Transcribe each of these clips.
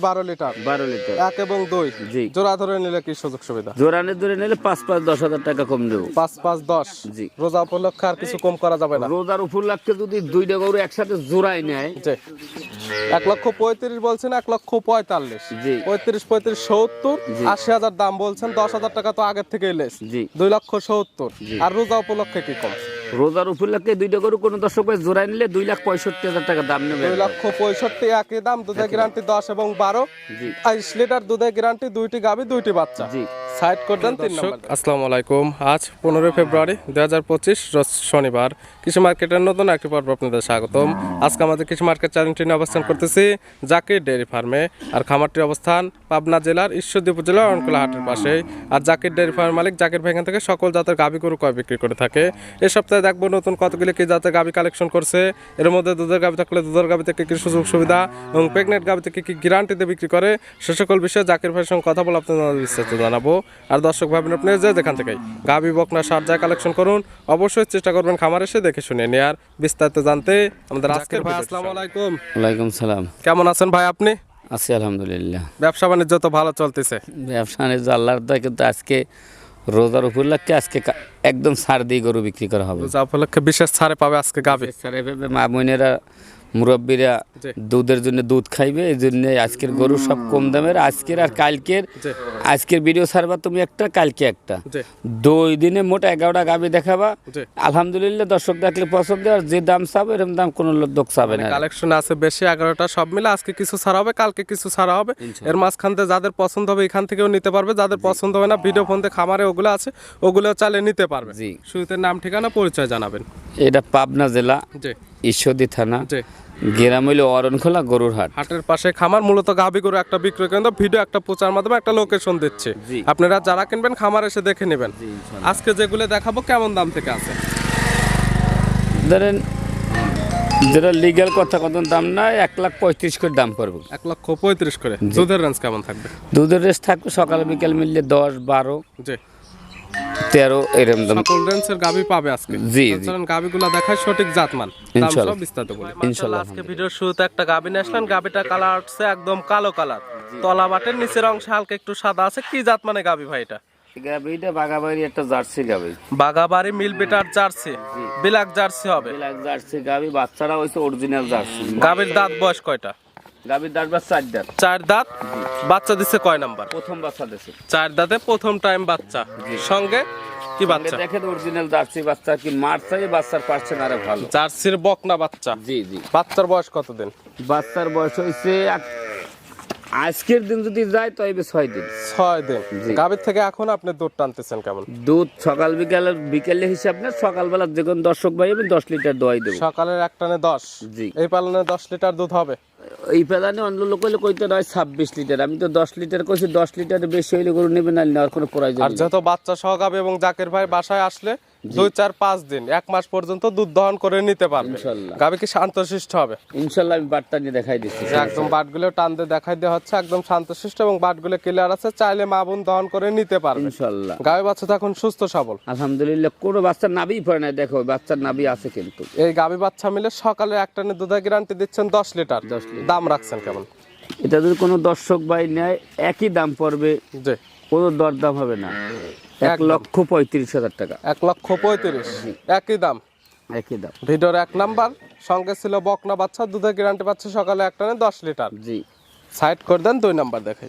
বারো লিটার। বারো লিটার। এক এবং দুই। জি। জোড়া ধরে নিলে কি সুযোগ সুবিধা? জোরানে ধরে নিলে পাঁচ পাঁচ দশ হাজার টাকা কম দেবো। পাঁচ পাঁচ দশ। জি। রোজা উপলক্ষে আর কিছু কম করা যাবে না। রোজার যদি দুইটা গরু একসাথে জোড়াই নেয়। জি। এক লক্ষ পঁয়ত্রিশ বলছেন এক লক্ষ পঁয়তাল্লিশ। জি। পঁয়ত্রিশ পঁয়ত্রিশ সত্তর। আশি হাজার দাম বলছেন দশ হাজার টাকা তো আগের লেস। জি। দুই লক্ষ সত্তর। আর রোজা উপলক্ষে কি কম? রোজার উপর লাগতে দুইটা গরু কোনো দর্শক ভাই জোড়াই নিলে দুই লাখ পঁয়ষট্টি হাজার টাকা দাম নেবে। দুই লক্ষ পঁয়ষট্টি একই দাম দুধের গ্যারান্টি দশ এবং বারো। জি। বাইশ লিটার দুধের গ্যারান্টি দুইটি গাবি দুইটি বাচ্চা। জি। সাইড করবেন তিন নম্বর। আসসালামু আলাইকুম। আজ পনেরোই ফেব্রুয়ারি দুই হাজার পঁচিশ শনিবার। কৃষি মার্কেটের নতুন একটি পর্ব আপনাদের স্বাগতম। আজকে আমাদের কৃষি মার্কেট চ্যানেলটি নিয়ে অবস্থান করতেছি জাকির ডেয়ারি ফার্মে। আর খামারটির অবস্থান পাবনা জেলার ঈশ্বরদী উপজেলার অনকুলা হাটের পাশে আর জাকির ডেয়ারি ফার্ম মালিক জাকির ভাই এখান থেকে সকল জাতের গাভি গরু কয় বিক্রি করে থাকে। এ সপ্তাহে দেখব নতুন কতগুলি কি জাতের গাভি কালেকশন করছে। এর মধ্যে দুধের গাভি থাকলে দুধের গাভি থেকে কি সুযোগ সুবিধা এবং প্রেগনেন্ট গাভি থেকে কি গ্যারান্টিতে বিক্রি করে সে সকল বিষয়ে জাকির ভাইয়ের সঙ্গে কথা বলে আপনাদের বিস্তারিত জানাব। আর দর্শক ভাবেন আপনি যে যেখান থেকে গাভি বকনা সার যা কালেকশন করুন অবশ্যই চেষ্টা করবেন খামার এসে দেখে শুনে নেয়ার। বিস্তারিত জানতে আমাদের আজকের ভাই আসসালামু আলাইকুম। ওয়ালাইকুম সালাম। কেমন আছেন ভাই আপনি? আছি আলহামদুলিল্লাহ। ব্যবসা বাণিজ্য তো ভালো চলতেছে। ব্যবসা বাণিজ্য আল্লাহর দয় কিন্তু আজকে রোজার উপলক্ষে আজকে একদম সার দিয়ে গরু বিক্রি করা হবে। রোজা উপলক্ষে বিশেষ ছাড়ে পাবে আজকে গাবে সারে পাবে মা বোনেরা মুরব্বীরা দুধের জন্য দুধ খাইবে এই জন্য আজকের গরু সব কম দামের। আজকের আর কালকের আজকের ভিডিও ছাড়বা তুমি একটা কালকে একটা। দুই দিনে মোট এগারোটা গাবি দেখাবা। আলহামদুলিল্লাহ দর্শক দেখলে পছন্দ আর যে দাম চাবে এরকম দাম কোনো লোক চাবে না। কালেকশন আছে বেশি এগারোটা সব মিলে আজকে কিছু ছাড়া হবে কালকে কিছু ছাড়া হবে। এর মাঝখান থেকে যাদের পছন্দ হবে এখান থেকেও নিতে পারবে। যাদের পছন্দ হবে না ভিডিও ফোন থেকে খামারে ওগুলো আছে ওগুলো চালে নিতে পারবে। জি। শুরুতে নাম ঠিকানা পরিচয় জানাবেন। এটা পাবনা জেলা ঈশ্বরদী থানা। গ্রাম হইল অরণখোলা গরুর হাট। হাটের পাশে খামার মূলত গাভি গরু একটা বিক্রয় কেন্দ্র ভিডিও একটা প্রচার মাধ্যমে একটা লোকেশন দিচ্ছে। আপনারা যারা কিনবেন খামার এসে দেখে নেবেন। আজকে যেগুলো দেখাবো কেমন দাম থেকে আছে? ধরেন যেটা লিগ্যাল কথা কত দাম না এক লাখ পঁয়ত্রিশ করে দাম পড়বে। এক লক্ষ পঁয়ত্রিশ করে। দুধের রেঞ্জ কেমন থাকবে? দুধের রেস থাকবে সকাল বিকাল মিললে দশ বারো। জি। তেরো এরকম দাম। সকল রেঞ্জের গাভি পাবে আজকে। জি, দেখায় সঠিক জাতমান। ইনশাল্লাহ। বিস্তারিত বলি। ইনশাল্লাহ, আজকে ভিডিওর শুরুতে একটা নিয়ে আসলেন গাভিটা কালার হচ্ছে একদম কালো কালার তলা বাটের নিচের অংশে হালকা একটু সাদা আছে। কি জাত মানে গাভি ভাই এটা? গাবিটা বাগাবাড়ি একটা জার্সি গাবি বাগাবাড়ি মিল বেটার জার্সি। বিলাক জার্সি হবে। বিলাক জার্সি গাবি বাচ্চারা হয়েছে অরিজিনাল জার্সি। গাভির দাঁত বয়স কয়টা? গাবির দাঁত বা চার দাঁত? চার দাঁত বাচ্চা দিচ্ছে কয় নাম্বার? প্রথম বাচ্চা দেশে চার দাঁতে প্রথম টাইম বাচ্চা। সঙ্গে কি বাচ্চা? দেখেন অরিজিনাল জার্সি বাচ্চা কি মার চাই বাচ্চার পার্সেন্ট আরে ভালো। জার্সির বকনা বাচ্চা। জি জি। বাচ্চার বয়স বাচ্চার বয়স আজকের দিন যদি যায় তবে ছয় দিন। ছয় দিন। গাভির থেকে এখন আপনি দুধ টানতেছেন কেমন? দুধ সকাল বিকালে বিকেলে হিসাব না সকালবেলা যে কোনো দর্শক ভাই আমি দশ লিটার দোয়াই দেবো। সকালের এক টানে দশ। জি। এই পালনে দশ লিটার দুধ হবে? এই পেদানে অন্য লোক হইলে কইতে নয় ছাব্বিশ লিটার। আমি তো দশ লিটার কইছি দশ লিটারের বেশি হইলে গরু নেবে না নেওয়ার কোনো প্রয়োজন আর। যেহেতু বাচ্চা সহ গাভি এবং জাকের ভাই বাসায় আসলে দুই চার পাঁচ দিন এক মাস পর্যন্ত দুধ দহন করে নিতে পারবে। গাভি কি শান্তশিষ্ট হবে? ইনশাল্লাহ আমি বার্তা নিয়ে দেখাই দিচ্ছি একদম বাটগুলো টান দিয়ে দেখাই দেওয়া হচ্ছে একদম শান্তশিষ্ট এবং বাটগুলো ক্লিয়ার আছে চাইলে মা বোন দহন করে নিতে পারবে। ইনশাল্লাহ। গাভি বাচ্চা তো এখন সুস্থ সবল। আলহামদুলিল্লাহ কোনো বাচ্চার নাবি পড়ে না দেখো বাচ্চার নাবি আছে কিন্তু। এই গাভি বাচ্চা মিলে সকালে এক টানে দুধের গ্যারান্টি দিচ্ছেন দশ লিটার। 10 লিটার। দাম রাখছেন কেমন? এটা যদি কোনো দর্শক বাই নেয় একই দাম পড়বে। যে কোনো দরদাম হবে না। এক লক্ষ পঁয়ত্রিশ হাজার টাকা। এক লক্ষ পঁয়ত্রিশ। একই দাম। একই দাম। ভিডিওর এক নাম্বার সঙ্গে ছিল বকনা বাচ্চা দুধের গ্যারান্টি পাচ্ছে সকালে একটা নেই দশ লিটার। জি। সাইড করে দেন দুই নাম্বার দেখাই।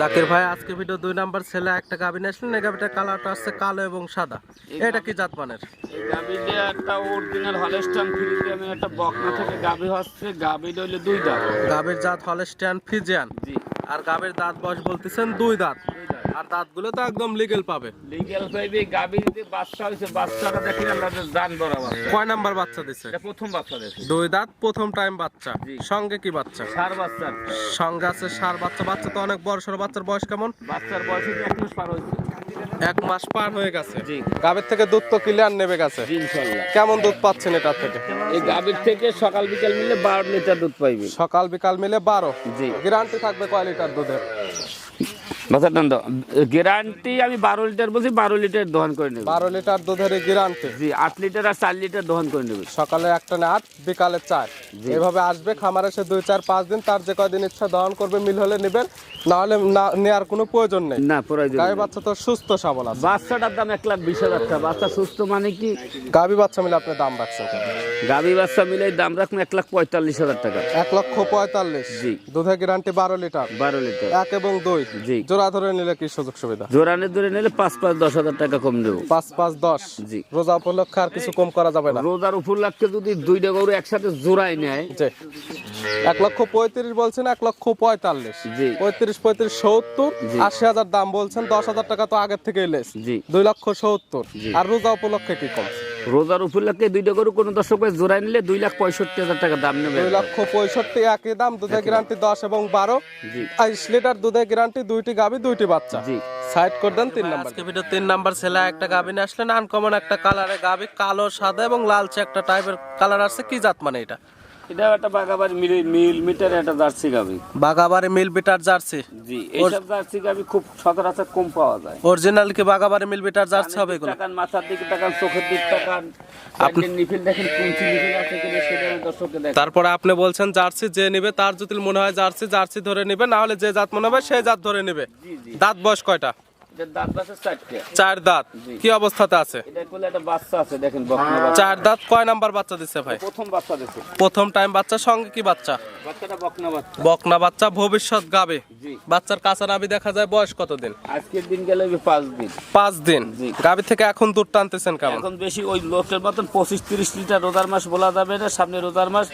জাকির ভাই আজকে ভিডিও দুই নাম্বার ছেলে একটা গাবিন আসলেন এই গাবিটার কালারটা আসছে কালো এবং সাদা। এটা কি জাত মানের? এই গাবিটা একটা অরিজিনাল হলস্টাইন ফ্রিজিয়ামের একটা বকনা থেকে গাবি হচ্ছে গাভী হইলে দুই দাঁত। গাবির জাত হলস্টিয়ান ফিজিয়ান জি। আর গাবির দাঁত বয়স বলতেছেন দুই দাঁত। আর দাঁতগুলো তো একদম লিগেল পাবে। লিগ্যাল পাইবে বাচ্চা হয়েছে বাচ্চাটা দেখি জান বড় বাচ্চা কয় নাম্বার বাচ্চা দিছে? এটা প্রথম বাচ্চা দেখি দুই দাঁত প্রথম টাইম বাচ্চা। সঙ্গে কি বাচ্চা? সার বাচ্চা। সঙ্গে আছে সার বাচ্চা। বাচ্চা তো অনেক বড় সড়ো বাচ্চার বয়স কেমন? বাচ্চার বয়স এক মাস পার হয়েছে এক মাস পার হয়ে গেছে। জি। গাবির থেকে দুধ তো ক্লিয়ার নেবে গেছে। কেমন দুধ পাচ্ছেন এটার থেকে? এই গাবির থেকে সকাল বিকাল মিলে বারো লিটার দুধ পাইবে। সকাল বিকাল মিলে বারো। জি। গ্যারান্টি থাকবে কয় লিটার দুধের? গ্যারান্টি আমি বারো লিটার বলছি বারো লিটার দহন করে নেবে। বারো লিটার দুধের গ্যারান্টি। জি আট লিটার আর চার লিটার দহন করে নেবে। সকালে একটা না আট বিকালে চার। এভাবে আসবে খামারে সে দুই চার পাঁচ দিন তার যে কয়দিন ইচ্ছা দহন করবে মিল হলে নেবেন। না হলে না নেওয়ার কোনো প্রয়োজন নেই। না প্রয়োজন গাই বাচ্চা তো সুস্থ সবল আছে। বাচ্চাটার দাম এক লাখ বিশ হাজার টাকা। বাচ্চা সুস্থ মানে কি? গাভী বাচ্চা মিলে আপনি দাম রাখছেন? গাভী বাচ্চা মিলে দাম রাখুন এক লাখ পঁয়তাল্লিশ হাজার টাকা। এক লক্ষ পঁয়তাল্লিশ। জি। দুধের গ্যারান্টি বারো লিটার। বারো লিটার। এক এবং দুই। জি। জোড়া ধরে নিলে কি সুযোগ সুবিধা? জোরানে ধরে নিলে পাঁচ পাঁচ দশ হাজার টাকা কম দেবো। পাঁচ পাঁচ দশ? জি। রোজা উপলক্ষে আর কিছু কম করা যাবে না? রোজার উপলক্ষে যদি দুইটা গরু একসাথে জোড়াই নেয়। জি। এক লক্ষ পঁয়ত্রিশ বলছেন এক লক্ষ পঁয়তাল্লিশ। জি। পঁয়ত্রিশ পঁয়ত্রিশ সত্তর। আশি হাজার দাম বলছেন দশ হাজার টাকা তো আগের থেকে লেস। জি। দুই লক্ষ সত্তর। আর রোজা উপলক্ষে কি কম? রোজার উপলক্ষে দুইটা গরু কোনো দর্শক জোড়াই নিলে দুই লাখ পঁয়ষট্টি হাজার টাকা দাম নেবে। দুই লক্ষ পঁয়ষট্টি একই দাম দুধের গ্যারান্টি দশ এবং বারো। আইস লিটার দুধের গ্যারান্টি দুইটি গাবি দুইটি বাচ্চা। জি। সাইড করে দেন তিন নাম্বার। আজকে ভিডিও তিন নাম্বার ছেলে একটা গাবি নিয়ে আসলেন আনকমন একটা কালারে গাবি কালো সাদা এবং লালচে একটা টাইপের কালার আছে কি জাত মানে এটা? এটা একটা বাগাবাড়ি মিল মিল মিটার একটা জার্সি গাবি। বাগাবাড়ি মিল বিটার জার্সি? জি এইসব জার্সি গাবি খুব সচরাচর কম পাওয়া যায়। অরিজিনাল কি বাগাবাড়ি মিল বিটার জার্সি হবে এগুলো? তাকান মাথার দিকে তাকান চোখের দিক তাকান। আপনি নিফিল দেখেন কুঞ্চি নিফিল আছে কিনা সেটা দর্শককে দেখেন তারপরে আপনি বলছেন জার্সি যে নিবে তার যদি মনে হয় জার্সি জার্সি ধরে নিবে না হলে যে জাত মনে হবে সেই জাত ধরে নিবে। জি জি। দাঁত বয়স কয়টা? চার দাঁত? কি অবস্থাতে আছে? এটা কোলে একটা বাচ্চা আছে দেখেন বকনা বাচ্চা। চার দাঁত কয় নাম্বার বাচ্চা দিচ্ছে ভাই? প্রথম বাচ্চা দিছে। প্রথম টাইম বাচ্চার সঙ্গে কি বাচ্চা? বকনা বাচ্চা। ভবিষ্যৎ গাবে। বাচ্চার কাঁচা নাবি দেখা যায় বয়স কতদিন? আজকের দিন গেলে পাঁচ দিন। পাঁচ দিন? জি। গাবি থেকে এখন দুধ টানতেছেন কেমন? এখন বেশি ওই লোকের মতন পঁচিশ তিরিশ লিটার রোজার মাস বলা যাবে না সামনে রোজার মাস।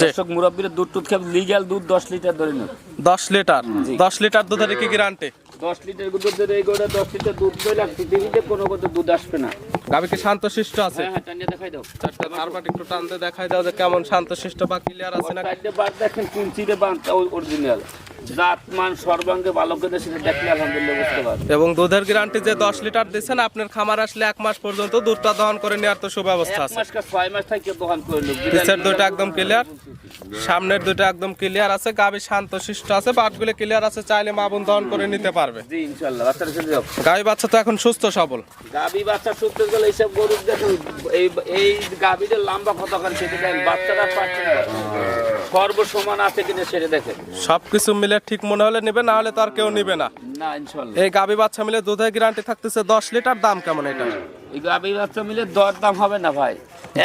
দর্শক মুরব্বীর দুধ টুধ খেয়ে লিগ্যাল দুধ দশ লিটার ধরে নেব দশ লিটার? দশ লিটার দুধের কি গ্যারান্টি দশ লিটার দুধ ধরে এই দশ লিটার দুধ পেলে পৃথিবীতে কোনো কত দুধ আসবে না। গাবি কি শান্তশিষ্ট আছে। হ্যাঁ হ্যাঁ দেখাই দাও। চারটা ধারবাট একটু টানতে দেখাই দাও যে কেমন শান্ত শিষ্ট বা ক্লিয়ার আছে না চারটে বার দেখেন অরিজিনাল জাত সর্বাঙ্গে ভালো করে সেটা দেখলে আলহামদুলিল্লাহ বুঝতে পারবে। এবং দুধের গ্যারান্টি যে দশ লিটার দিচ্ছেন আপনার খামার আসলে এক মাস পর্যন্ত দুধটা দহন করে নেওয়ার তো সুব্যবস্থা এক আছে। মাস কা ছয় মাস থেকে দোকান করে নেব। পিছের দুইটা একদম ক্লিয়ার সামনের দুইটা একদম ক্লিয়ার আছে গাবি শান্ত শিষ্ট আছে বাটগুলো ক্লিয়ার আছে চাইলে মা বোন দহন করে নিতে পারবে। জি ইনশাল্লাহ বাচ্চাটা চলে যাও। গাবি বাচ্চা তো এখন সুস্থ সবল। গাবি বাচ্চা সুস্থ গেলে এইসব গরু দেখুন এই এই গাবিদের লম্বা কত করে সেটা বাচ্চারা পাচ্ছে না। সর্ব সমান আছে কিনা সেটা দেখেন। সবকিছু মিলে ঠিক মনে হলে নেবে না হলে তো আর কেউ নেবে না। না ইনশাআল্লাহ এই গাবি বাচ্চা মিলে দুধের গ্যারান্টি থাকতেছে দশ লিটার দাম কেমন এটা? এই গাবি বাচ্চা মিলে দর দাম হবে না ভাই।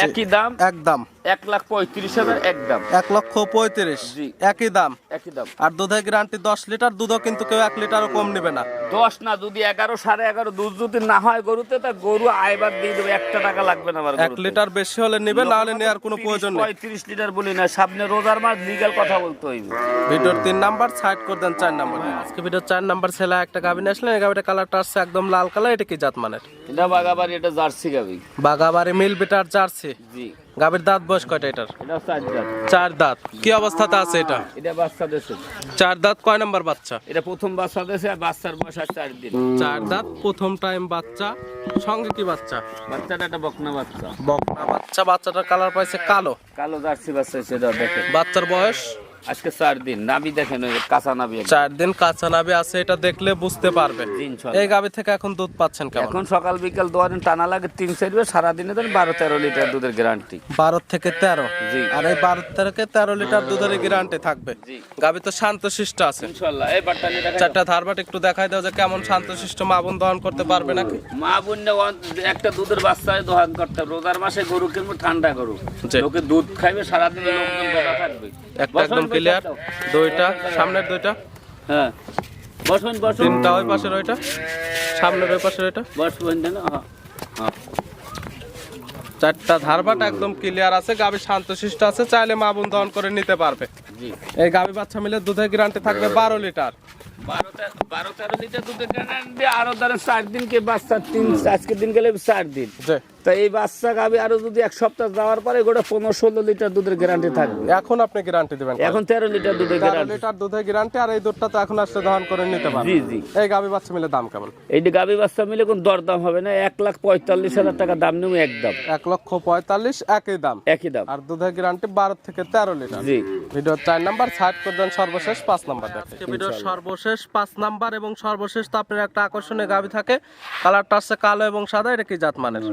একই দাম? একদম এক লাখ পঁয়ত্রিশ হাজার এক দাম। এক লক্ষ পঁয়ত্রিশ। একই দাম। একই দাম। আর দুধের গ্যারান্টি দশ লিটার দুধও কিন্তু কেউ এক লিটারও কম নেবে না। দশ না যদি এগারো সাড়ে এগারো দুধ যদি না হয় গরুতে তা গরু আইবার দিয়ে দেবে। একটা টাকা লাগবে না আমার এক লিটার বেশি হলে নেবে না হলে নেওয়ার কোনো প্রয়োজন নেই। পঁয়ত্রিশ লিটার বলি না সামনে রোজার মাস লিগাল কথা বলতে হইবে। ভিডিওর তিন নাম্বার সাইড করে দেন চার নাম্বার। আজকে ভিডিওর চার নাম্বার ছেলে একটা গাভিন আসলেন এই গাভিটা কালারটা আসছে একদম লাল কালার এটা কি জাত মানের? এটা বাগাবাড়ি এটা জার্সি গাবি। মিল বিটার জার্সি? জি। গাভির দাঁত বয়স কয়টা এটার? এটা চার দাঁত। চার দাঁত। কি অবস্থাতে আছে এটা? এটা বাচ্চা দেশে। চার দাঁত কয় নাম্বার বাচ্চা? এটা প্রথম বাচ্চা দেশে আর বাচ্চার বয়স আর চার দিন। চার দাঁত প্রথম টাইম বাচ্চা। সঙ্গে কি বাচ্চা? বাচ্চাটা একটা বকনা বাচ্চা। বকনা বাচ্চা। বাচ্চাটার কালার পাইছে কালো। কালো জার্সি বাচ্চা সেটা বাচ্চার বয়স? আজকে চার দিন নাবি দেখেন কাঁচা নাবি চার দিন কাঁচা নাবে আছে এটা দেখলে বুঝতে পারবে জি, ইনশাল্লাহ। এই গাভি থেকে এখন দুধ পাচ্ছেন কেমন? এখন সকাল বিকাল দোয়ারেন টানা লাগে তিন চারবে ধরেন বারো তেরো লিটার দুধের গ্যারান্টি বারো থেকে তেরো। আর এই বারো থেকে তেরো লিটার দুধের গ্যারান্টি থাকবে। গাভি তো আছে। বাট্টা নিয়ে দেখা চারটা ধারবাট একটু দেখাই দাও যে কেমন শান্তশিষ্ট মা বোন দহন করতে পারবে নাকি? মা বোন একটা দুধের বাচ্চায় দহন করতে হবে। রোজার মাসে গরু কিনবো ঠান্ডা গরু। লোকে দুধ খাইবে সারাদিন লোকজন থাকবে। একটা একদম ক্লিয়ার দুইটা সামনের দুইটা। হ্যাঁ। বসবেন বসবেন তিনটা ওই পাশের ওইটা সামনের ওই পাশের ওইটা। বসবেন না হ্যাঁ। হ্যাঁ। চারটা ধারবাট একদম ক্লিয়ার আছে গাভি শান্তশিষ্ট আছে চাইলে মা বোন দহন করে নিতে পারবে। এই গাভি বাচ্চা মিলে দুধের গ্যারান্টি থাকবে বারো লিটার। বারো তে- বারো তেরো লিটার দুধের গ্যারান্টি আরও ধরেন চার দিন কে বাচ্চা তিন আজকের দিন গেলে চার দিন। তা এই বাচ্চা গাবি আরও যদি এক সপ্তাহ যাওয়ার পরে গোটা পনেরো ষোলো লিটার দুধের গ্যারান্টি থাকবে। এখন আপনি গ্যারান্টি দিবেন এখন তেরো লিটার দুধের গ্যারান্টি লিটার দুধের গ্যারান্টি আর এই দুধটা তো এখন আসলে দহন করে নিতে পারবে। জি জি। এই গাবি বাচ্চা মিলে দাম কেমন? এই গাবি বাচ্চা মিলে কোন দরদাম হবে না এক লাখ পঁয়তাল্লিশ হাজার টাকা দাম নেব একদম। এক লক্ষ পঁয়তাল্লিশ একই দাম। একই দাম। আর দুধের গ্যারান্টি বারো থেকে তেরো লিটার। জি। ভিডিওর চার নাম্বার সাইড করে দেন সর্বশেষ পাঁচ নাম্বার সর্বশেষ পাঁচ নাম্বার এবং সর্বশেষ তো আপনার একটা আকর্ষণীয় গাবি থাকে। কালারটা আছে কালো এবং সাদা এটা কি জাত মানের?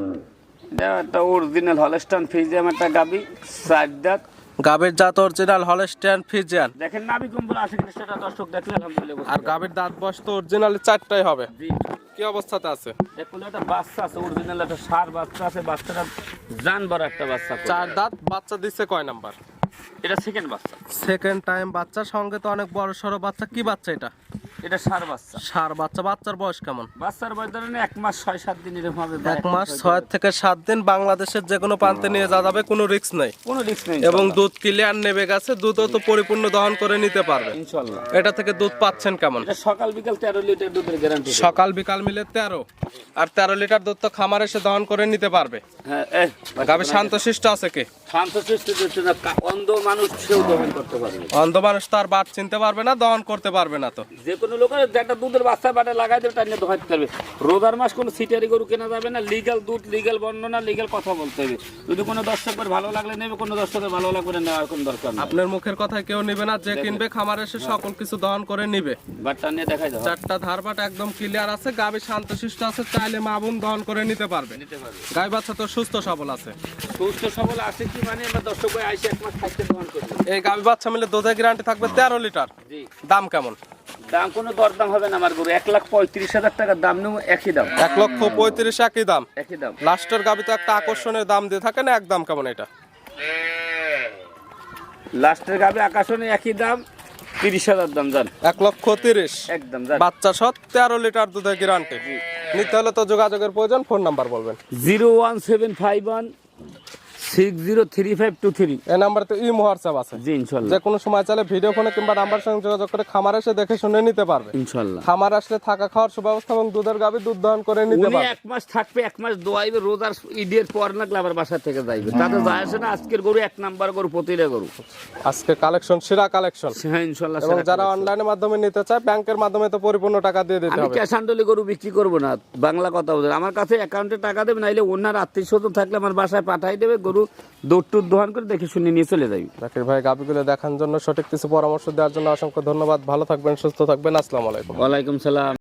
এটা একটা অরিজিনাল হলস্টান ফিজিয়াম একটা গাবি চার দাঁত গাবির জাত অরিজিনাল হলস্টিয়ান ফিজিয়ান দেখেন নাবি কম্বল আছে কিনা সেটা দর্শক দেখলে আলহামদুলিল্লাহ আর গাবির দাঁত বয়স তো অরিজিনালি চারটাই হবে। জি। কি অবস্থাতে আছে? দেখুন একটা বাচ্চা আছে অরিজিনাল একটা সার বাচ্চা আছে বাচ্চাটা জানবার একটা বাচ্চা চার দাঁত বাচ্চা দিচ্ছে কয় নাম্বার? এটা সেকেন্ড বাচ্চা। সেকেন্ড টাইম বাচ্চা সঙ্গে তো অনেক বড় সড়ো বাচ্চা। কি বাচ্চা এটা? এটা সার বাচ্চা। সার বাচ্চা। বাচ্চার বয়স কেমন? বাচ্চার বয়স ধরেন এক মাস ছয় সাত দিন এরকম হবে। এক মাস ছয় থেকে সাত দিন বাংলাদেশের যে কোনো প্রান্তে নিয়ে যাওয়া যাবে কোনো রিস্ক নেই। কোনো রিস্ক নেই এবং দুধ ক্লিয়ার নেবে গেছে দুধও তো পরিপূর্ণ দহন করে নিতে পারবে। ইনশাল্লাহ। এটা থেকে দুধ পাচ্ছেন কেমন? এটা সকাল বিকাল তেরো লিটার দুধের গ্যারান্টি সকাল বিকাল মিলে তেরো। আর তেরো লিটার দুধ তো খামার এসে দহন করে নিতে পারবে। হ্যাঁ গাভী শান্তশিষ্ট আছে কি? শান্ত অন্ধ মানুষ সেও দমন করতে পারবে অন্ধ মানুষ তো আর বাট চিনতে পারবে না দহন করতে পারবে না তো। যে কোনো লোকের একটা দুধের বাচ্চা বাটে লাগাই দেবে পারবে রোজার মাস কোনো সিটারি গরু কেনা যাবে না লিগাল দুধ লিগাল বর্ণনা লিগাল কথা বলতে হবে। যদি কোনো দর্শকের ভালো লাগলে নেবে কোনো দর্শকের ভালো লাগবে না নেওয়ার কোনো দরকার আপনার মুখের কথা কেউ নিবে না যে কিনবে খামার এসে সকল কিছু দহন করে নিবে। বাটটা নিয়ে দেখাই চারটা ধারবাট একদম ক্লিয়ার আছে গাভী শান্তশিষ্ট আছে চাইলে মা বোন দহন করে নিতে পারবে। নিতে পারবে। গাই বাচ্চা তো সুস্থ সবল আছে। সুস্থ সবল আছে কি মানে আমরা দর্শক আইসে এক মাস থাকতে দোকান করি এই গাভী বাচ্চা মিলে দুধের গ্যারান্টি থাকবে তেরো লিটার। জি। দাম কেমন? দাম কোনো দরদাম হবে না আমার গরু। এক লাখ পঁয়ত্রিশ হাজার টাকার দাম নেব একই দাম। এক লক্ষ পঁয়ত্রিশ একই দাম। একই দাম। লাস্টের গাভী তো একটা আকর্ষণের দাম দিয়ে থাকে না এক দাম কেমন এটা? লাস্টের গাবে আকাশনে একই দাম তিরিশ হাজার দাম জান। এক লক্ষ তিরিশ। একদম জান। বাচ্চা সৎ তেরো লিটার দুধের গ্যারান্টি নিতে হলে তো যোগাযোগের প্রয়োজন ফোন নাম্বার বলবেন। Zero one seven five one six zero three five two three. এই নাম্বার তো ই হোয়াটসঅ্যাপ আছে। জি ইনশাল্লাহ। যে কোনো সময় চাইলে ভিডিও ফোনে কিংবা নাম্বার সঙ্গে যোগাযোগ করে খামার এসে দেখে শুনে নিতে পারবে। ইনশাল্লাহ। খামার আসলে থাকা খাওয়ার সুব্যবস্থা এবং দুধের গাভী দুধ দহন করে নিতে পারবে। এক মাস থাকবে এক মাস দোয়াইবে রোজার ঈদের পর না আবার বাসা থেকে যাইবে। তাতে যায় আসে না আজকের গরু এক নাম্বার গরু প্রতিটা গরু। আজকে কালেকশন সেরা কালেকশন। হ্যাঁ ইনশাল্লাহ এবং যারা অনলাইনের মাধ্যমে নিতে চায় ব্যাংকের মাধ্যমে তো পরিপূর্ণ টাকা দিয়ে দিতে আমি হবে। ক্যাশ আন্ডলি গরু বিক্রি করব না বাংলা কথা বলছেন আমার কাছে অ্যাকাউন্টে টাকা দেবে নাইলে ওনার আত্মীয় স্বজন থাকলে আমার বাসায় পাঠাই দেবে গরু দৌড় টুর দোহান করে দেখে শুনে নিয়ে চলে যাবি। জাকির ভাই গাভীগুলো দেখার জন্য সঠিক কিছু পরামর্শ দেওয়ার জন্য অসংখ্য ধন্যবাদ। ভালো থাকবেন সুস্থ থাকবেন। আসসালামু আলাইকুম। ওয়ালাইকুম সালাম।